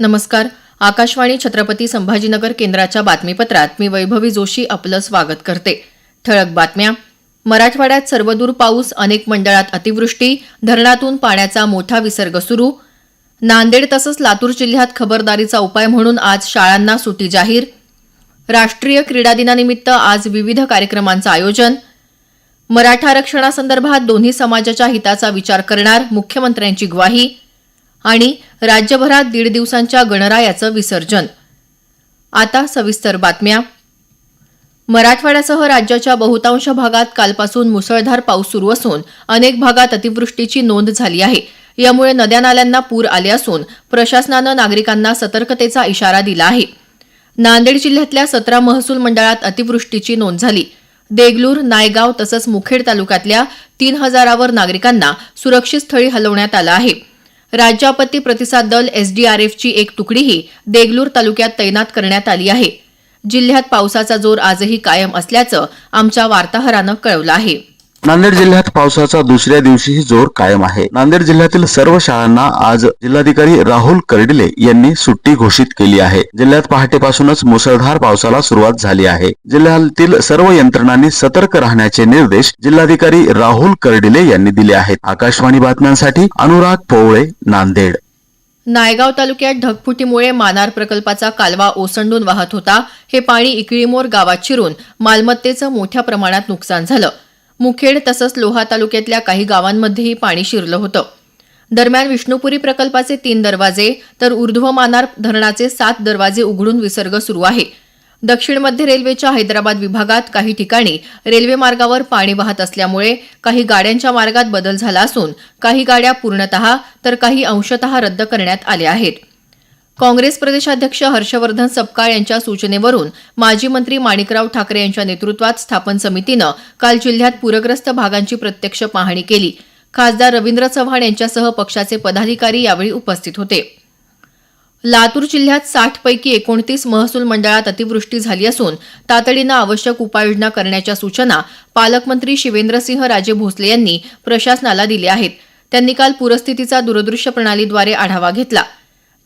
नमस्कार. आकाशवाणी छत्रपती संभाजीनगर केंद्राच्या बातमीपत्रात मी वैभवी जोशी आपलं स्वागत करते. ठळक बातम्या. मराठवाड्यात सर्वदूर पाऊस अनेक मंडळात अतिवृष्टी धरणातून पाण्याचा मोठा विसर्ग सुरू. नांदेड तसंच लातूर जिल्ह्यात खबरदारीचा उपाय म्हणून आज शाळांना सुटी जाहीर. राष्ट्रीय क्रीडा दिनानिमित्त आज विविध कार्यक्रमांचं आयोजन. मराठा आरक्षणासंदर्भात दोन्ही समाजाच्या हिताचा विचार करणार मुख्यमंत्र्यांची ग्वाही. आणि राज्यभरात दीड दिवसांच्या गणरायाचं विसर्जन. आता सविस्तर बातम्या. मराठवाड्यासह राज्याच्या बहुतांश भागात कालपासून मुसळधार पाऊस सुरू असून अनेक भागात अतिवृष्टीची नोंद झाली आहे. यामुळे नद्या नाल्यांना पूर आले असून प्रशासनानं नागरिकांना सतर्कतेचा इशारा दिला आहे. नांदेड जिल्ह्यातल्या सतरा महसूल मंडळात अतिवृष्टीची नोंद झाली. देगलूर नायगाव तसंच मुखेड तालुक्यातल्या तीन हजारावर नागरिकांना सुरक्षित स्थळी हलवण्यात आलं आहे. राज्य आपत्ती प्रतिसाद दल एसडीआरएफची एक तुकडीही देगलूर तालुक्यात तैनात करण्यात आली आहे. जिल्ह्यात पावसाचा जोर आजही कायम असल्याचं आमच्या वार्ताहरानं कळवलं आहे. नांदेड जिल्ह्यात पावसाचा दुसऱ्या दिवशीही जोर कायम आहे. नांदेड जिल्ह्यातील सर्व शाळांना आज जिल्हाधिकारी राहुल कर्डिले यांनी सुट्टी घोषित केली आहे. जिल्ह्यात पहाटेपासूनच मुसळधार पावसाला सुरुवात झाली आहे. जिल्ह्यातील सर्व यंत्रणांनी सतर्क राहण्याचे निर्देश जिल्हाधिकारी राहुल कर्डिले यांनी दिले आहेत. आकाशवाणी बातम्यांसाठी अनुराग पोवळे नांदेड. नायगाव तालुक्यात ढगफुटीमुळे मानार प्रकल्पाचा कालवा ओसंडून वाहत होता. हे पाणी इकळीमोर गावात शिरून मालमत्तेचं मोठ्या प्रमाणात नुकसान झालं. मुखेड तसंच लोहा तालुक्यातल्या काही गावांमध्येही पाणी शिरलं होतं. दरम्यान विष्णुपुरी प्रकल्पाचे तीन दरवाजे तर ऊर्ध्व मानार धरणाचे सात दरवाजे उघडून विसर्ग सुरू आहे. दक्षिण मध्य रेल्वेच्या हैदराबाद विभागात काही ठिकाणी रेल्वे मार्गावर पाणी वाहत असल्यामुळे काही गाड्यांच्या मार्गात बदल झाला असून काही गाड्या पूर्णतः तर काही अंशतः रद्द करण्यात आल्या आहेत. काँग्रेस प्रदेशाध्यक्ष हर्षवर्धन सपकाळ यांच्या सूचनेवरून माजी मंत्री माणिकराव ठाकरे यांच्या नेतृत्वात स्थापन समितीनं काल जिल्ह्यात पूरग्रस्त भागांची प्रत्यक्ष पाहणी केली. खासदार रवींद्र चव्हाण यांच्यासह पक्षाचे पदाधिकारी यावेळी उपस्थित होते. लातूर जिल्ह्यात साठ पैकी एकोणतीस महसूल मंडळात अतिवृष्टी झाली असून तातडीनं आवश्यक उपाययोजना करण्याच्या सूचना पालकमंत्री शिवेंद्रसिंह राजे भोसले यांनी प्रशासनाला दिल्या आहेत. त्यांनी काल पूरस्थितीचा दूरदृश्य प्रणालीद्वारे आढावा घेतला.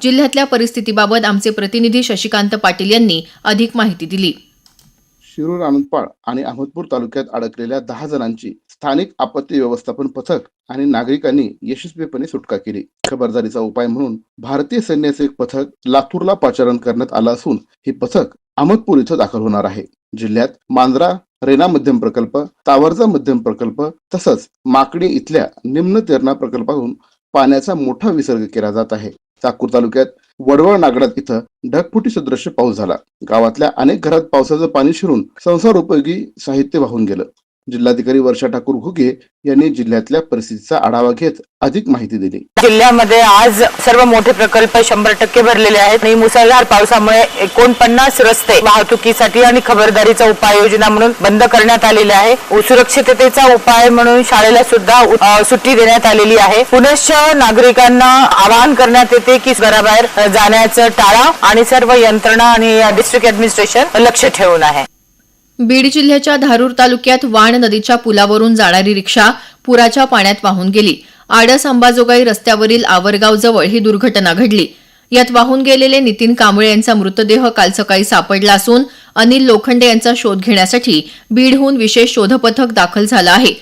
जिल्ह्यातल्या परिस्थितीबाबत आमचे प्रतिनिधी शशिकांत पाटील यांनी अधिक माहिती दिली. शिरूर आनंदपाळ आणि अहमदपूर तालुक्यात अडकलेल्या दहा जणांची स्थानिक आपत्ती व्यवस्थापन पथक आणि नागरिकांनी यशस्वीपणे सुटका केली. खबरदारीचा उपाय म्हणून भारतीय सैन्याचे एक पथक लातूरला पाचारण करण्यात आलं असून हे पथक अहमदपूर इथं दाखल होणार आहे. जिल्ह्यात मांजरा रेना मध्यम प्रकल्प तावरजा मध्यम प्रकल्प तसंच माकडी इथल्या निम्न तेरणा प्रकल्पातून पाण्याचा मोठा विसर्ग केला जात आहे. चाकूर तालुक्यात वडवळ नागडात इथं ढगफुटी सदृश्य पाऊस झाला. गावातल्या अनेक घरात पावसाचं पाणी शिरून संसार उपयोगी साहित्य वाहून गेलं. जिल्हाधिकारी वर्षा ठाकूर घुगे यांनी जिल्ह्यातल्या परिस्थितीचा आढावा घेत अधिक माहिती दिली. जिल्ह्यामध्ये आज सर्व मोठे प्रकल्प शंभर टक्के भरलेले आहेत. आणि मुसळधार पावसामुळे एकोणपन्नास रस्ते वाहतुकीसाठी आणि खबरदारीचा उपाययोजना म्हणून बंद करण्यात आलेले आहे. सुरक्षिततेचा उपाय म्हणून शाळेला सुद्धा सुट्टी देण्यात आलेली आहे. पुनश्च नागरिकांना आवाहन करण्यात येते की घराबाहेर जाण्याचं टाळा आणि सर्व यंत्रणा आणि डिस्ट्रिक्ट ऍडमिनिस्ट्रेशन लक्ष ठेवून आहे. बीड जिल्ह्याच्या धारूर तालुक्यात वाण नदीच्या पुलावरून जाणारी रिक्षा पुराच्या पाण्यात वाहून गेली. आडस अंबाजोगाई रस्त्यावरील आवरगावजवळ ही दुर्घटना घडली. यात वाहून गेलेले नितीन कांबळे यांचा मृतदेह काल सकाळी सापडला असून अनिल लोखंडे यांचा शोध घेण्यासाठी बीडहून विशेष शोधपथक दाखल झालं आहे.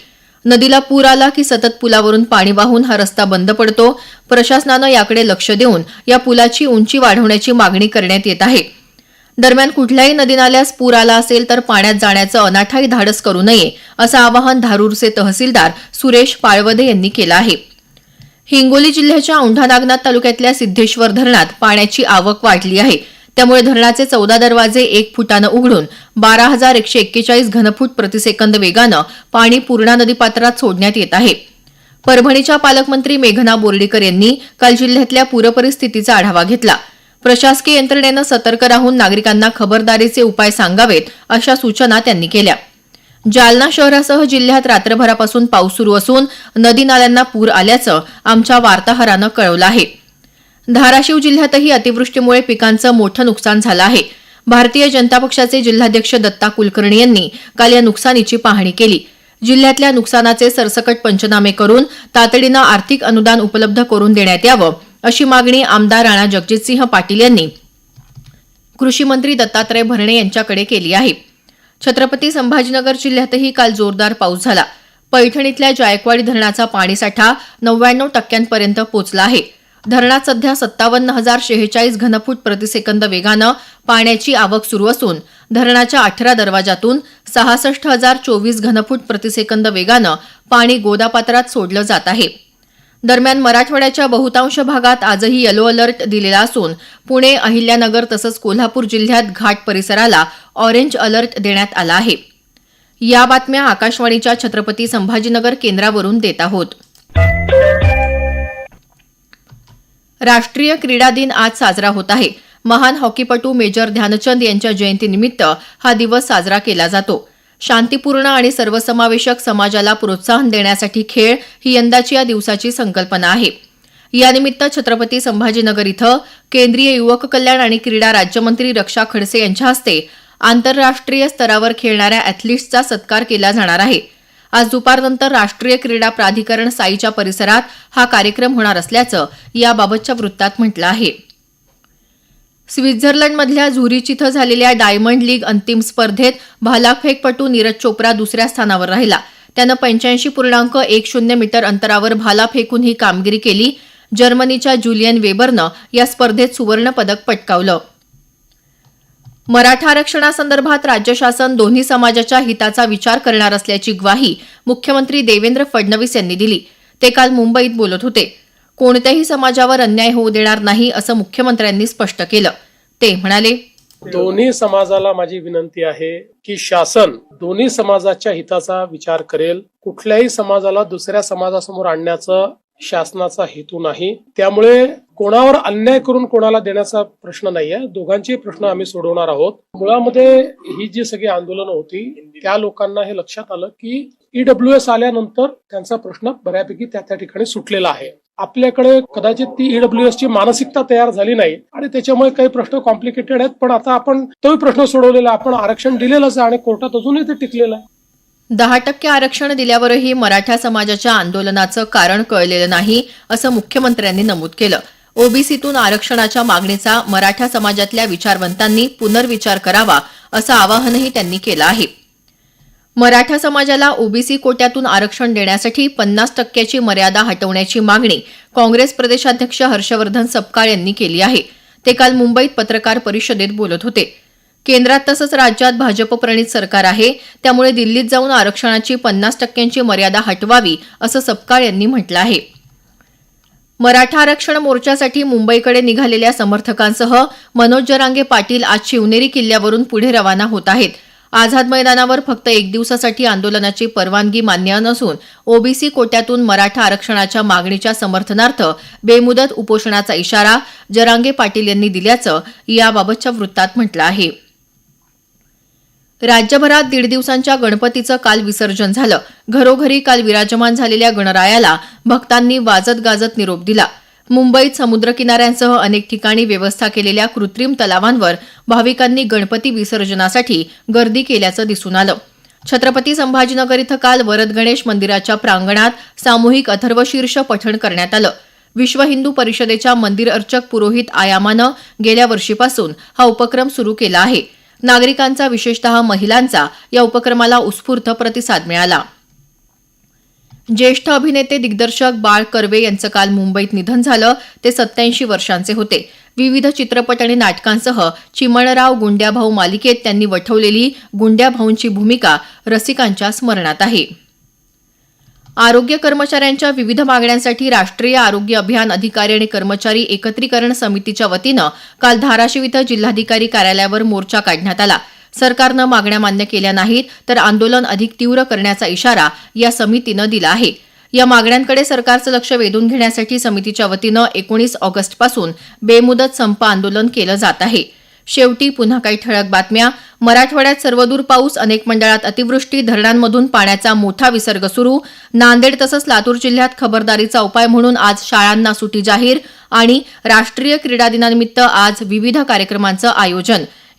नदीला पूर आला की सतत पुलावरून पाणी वाहून हा रस्ता बंद पडतो. प्रशासनानं याकडे लक्ष देऊन या पुलाची उंची वाढवण्याची मागणी करण्यात येत आहे. दरम्यान कुठल्याही नदी नाल्यास पूर आला असेल तर पाण्यात जाण्याचं अनाठाई धाडस करू नये असं आवाहन धारूरचे तहसीलदार सुरेश पाळवदे यांनी केलं आहे. हिंगोली जिल्ह्याच्या औंढा नागनाथ तालुक्यातल्या सिद्धेश्वर धरणात पाण्याची आवक वाढली आहे. त्यामुळे धरणाचे चौदा दरवाजे एक फुटानं उघडून बारा हजार एकशे एक्केचाळीस घनफूट प्रतिसेकंद वेगानं पाणी पूर्णा नदीपात्रात सोडण्यात येत आहे. परभणीच्या पालकमंत्री मेघना बोर्डीकर यांनी काल जिल्ह्यातल्या पूरपरिस्थितीचा आढावा घेतला. प्रशासकीय यंत्रणेनं सतर्क राहून नागरिकांना खबरदारीचे उपाय सांगावेत अशा सूचना त्यांनी केल्या. जालना शहरासह जिल्ह्यात रात्रभरापासून पाऊस सुरू असून नदी नाल्यांना पूर आल्याचं आमच्या वार्ताहरानं कळवलं आहे. धाराशिव जिल्ह्यातही अतिवृष्टीमुळे पिकांचं मोठं नुकसान झालं आहे. भारतीय जनता पक्षाचे जिल्हाध्यक्ष दत्ता कुलकर्णी यांनी काल या नुकसानीची पाहणी केली. जिल्ह्यातल्या नुकसानाचे सरसकट पंचनामे करून तातडीनं आर्थिक अनुदान उपलब्ध करून देण्यात यावं अशी मागणी आमदार राणा जगजितसिंह पाटील यांनी कृषी मंत्री दत्तात्रय भरणे यांच्याकडे केली आहे. छत्रपती संभाजीनगर जिल्ह्यातही काल जोरदार पाऊस झाला. पैठण इथल्या जायकवाडी धरणाचा पाणीसाठा नव्याण्णव टक्क्यांपर्यंत पोहोचला आहे. धरणात सध्या सत्तावन्न हजार शेहेचाळीस घनफूट प्रतिसेकंद वेगानं पाण्याची आवक सुरू असून धरणाच्या अठरा दरवाजातून सहासष्ट हजार चोवीस घनफूट प्रतिसेकंद वेगानं पाणी गोदापात्रात सोडलं जात आहे. दरम्यान मराठवाड्याच्या बहुतांश भागात आजही येलो अलर्ट दिलेला असून पुणे अहिल्यानगर तसंच कोल्हापूर जिल्ह्यात घाट परिसराला ऑरेंज अलर्ट देण्यात आला आहे. या बातम्या आकाशवाणीच्या छत्रपती संभाजीनगर केंद्रावरून देत आहोत. राष्ट्रीय क्रीडा दिन आज साजरा होत आहे. महान हॉकीपटू मेजर ध्यानचंद यांच्या जयंतीनिमित्त हा दिवस साजरा केला जातो. शांतीपूर्ण आणि सर्वसमावेशक समाजाला प्रोत्साहन देण्यासाठी खेळ ही यंदाची या दिवसाची संकल्पना आहे. यानिमित्त छत्रपती संभाजीनगर इथं केंद्रीय युवक कल्याण आणि क्रीडा राज्यमंत्री रक्षा खडसे यांच्या हस्ते आंतरराष्ट्रीय स्तरावर खेळणाऱ्या अॅथलीट्सचा सत्कार केला जाणार आहे. आज दुपारनंतर राष्ट्रीय क्रीडा प्राधिकरण साईच्या परिसरात हा कार्यक्रम होणार असल्याचं याबाबतच्या वृत्तात म्हटलं आहे. स्वित्झर्लंडमधल्या झुरिच इथं झालेल्या डायमंड लीग अंतिम स्पर्धेत भालाफेकपटू नीरज चोप्रा दुसऱ्या स्थानावर राहिला. त्यानं पंच्याऐंशी पूर्णांक एक शून्य मीटर अंतरावर भाला फेकून ही कामगिरी केली. जर्मनीच्या जुलियन वेबरनं या स्पर्धेत सुवर्ण पदक पटकावलं. मराठा आरक्षणासंदर्भात राज्य शासन दोन्ही समाजाच्या हिताचा विचार करणार असल्याची ग्वाही मुख्यमंत्री देवेंद्र फडणवीस यांनी दिली. ते काल मुंबईत बोलत होते. कोणत्याही समाजावर अन्याय होऊ देणार नाही असं मुख्यमंत्र्यांनी स्पष्ट केलं. ते म्हणाले दोन्ही समाजाला माझी विनंती आहे की शासन दोन्ही समाजाच्या हिताचा विचार करेल. कुठल्याही समाजाला दुसऱ्या समाजासमोर आणण्याचं शासनाचा हेतू नाही. त्यामुळे कोणावर अन्याय करून कोणाला देण्याचा प्रश्न नाहीये. दोघांचे प्रश्न आम्ही सोडवणार आहोत. मुळामध्ये ही जी सगळी आंदोलनं होती त्या लोकांना हे लक्षात आलं की ईडब्ल्यू एस आल्यानंतर त्यांचा प्रश्न बऱ्यापैकी त्या त्या ठिकाणी सुटलेला आहे. आपल्याकडे कदाचित ती ईडब्ल्यू एस ची मानसिकता तयार झाली नाही आणि त्याच्यामुळे काही प्रश्न कॉम्प्लिकेटेड आहेत. पण आता आपण तोही प्रश्न सोडवलेला आपण आरक्षण दिलेलंच आहे आणि कोर्टात अजूनही ते टिकलेलं आहे. दहा टक्के आरक्षण दिल्यावरही मराठा समाजाच्या आंदोलनाचं कारण कळलेलं नाही असं मुख्यमंत्र्यांनी नमूद केलं. ओबीसीतून आरक्षणाच्या मागणीचा मराठा समाजातल्या विचारवंतांनी पुनर्विचार करावा असं आवाहनही त्यांनी केलं आहे. मराठा समाजाला ओबीसी कोट्यातून आरक्षण देण्यासाठी पन्नास टक्क्याची मर्यादा हटवण्याची मागणी काँग्रेस प्रदेशाध्यक्ष हर्षवर्धन सपकाळ यांनी केली आहे. ते काल मुंबईत पत्रकार परिषदेत बोलत होते. केंद्रात तसंच राज्यात भाजपप्रणीत सरकार आहे. त्यामुळे दिल्लीत जाऊन आरक्षणाची पन्नास टक्क्यांची मर्यादा हटवावी असं सपकाळ यांनी म्हटलं आहे. मराठा आरक्षण मोर्चासाठी मुंबईकडे निघालेल्या समर्थकांसह मनोज जरांगे पाटील आज शिवनेरी किल्ल्यावरून पुढे रवाना होत आहेत. आझाद मैदानावर फक्त एक दिवसासाठी आंदोलनाची परवानगी मान्य नसून ओबीसी कोट्यातून मराठा आरक्षणाच्या मागणीच्या समर्थनार्थ बेमुदत उपोषणाचा इशारा जरांगे पाटील यांनी दिल्याचं याबाबतच्या वृत्तात म्हटलं आहे. राज्यभरात दीड दिवसांच्या गणपतीचं काल विसर्जन झालं. घरोघरी काल विराजमान झालेल्या गणरायाला भक्तांनी वाजत गाजत निरोप दिला. मुंबईत समुद्रकिनाऱ्यांसह अनेक ठिकाणी व्यवस्था केलेल्या कृत्रिम तलावांवर भाविकांनी गणपती विसर्जनासाठी गर्दी केल्याचं दिसून आलं. छत्रपती संभाजीनगर इथं काल वरद गणेश मंदिराच्या प्रांगणात सामूहिक अथर्वशीर्ष पठण करण्यात आलं. विश्व हिंदू परिषदेच्या मंदिर अर्चक पुरोहित आयामानं गेल्या वर्षीपासून हा उपक्रम सुरू केला आहे. नागरिकांचा विशेषतः महिलांचा या उपक्रमाला उत्स्फूर्त प्रतिसाद मिळाला. ज्येष्ठ अभिनेते दिग्दर्शक बाळ कर्वे यांचं काल मुंबईत निधन झालं. ते सत्याऐंशी वर्षांचे होते. विविध चित्रपट आणि नाटकांसह चिमणराव गुंड्याभाऊ मालिकेत त्यांनी वठवलेली गुंड्याभाऊंची भूमिका रसिकांच्या स्मरणात आहे. आरोग्य कर्मचाऱ्यांच्या विविध मागण्यांसाठी राष्ट्रीय आरोग्य अभियान अधिकारी आणि कर्मचारी एकत्रीकरण समितीच्या वतीनं काल धाराशिव इथं जिल्हाधिकारी कार्यालयावर मोर्चा काढण्यात आला. सरकारनं मागण्या मान्य केल्या नाहीत तर आंदोलन अधिक तीव्र करण्याचा इशारा या समितीनं दिला आहे. या मागण्यांकडे सरकारचं लक्ष वेधून घेण्यासाठी समितीच्या वतीनं एकोणीस ऑगस्टपासून बेमुदत संप आंदोलन केलं जात आहे. शेवटी पुन्हा काही ठळक बातम्या. मराठवाड्यात सर्वदूर पाऊस अनेक मंडळात अतिवृष्टी धरणांमधून पाण्याचा मोठा विसर्ग सुरू. नांदेड तसंच लातूर जिल्ह्यात खबरदारीचा उपाय म्हणून आज शाळांना सुटी जाहीर आणि राष्ट्रीय क्रीडा दिनानिमित्त आज विविध कार्यक्रमांचं आयोजन.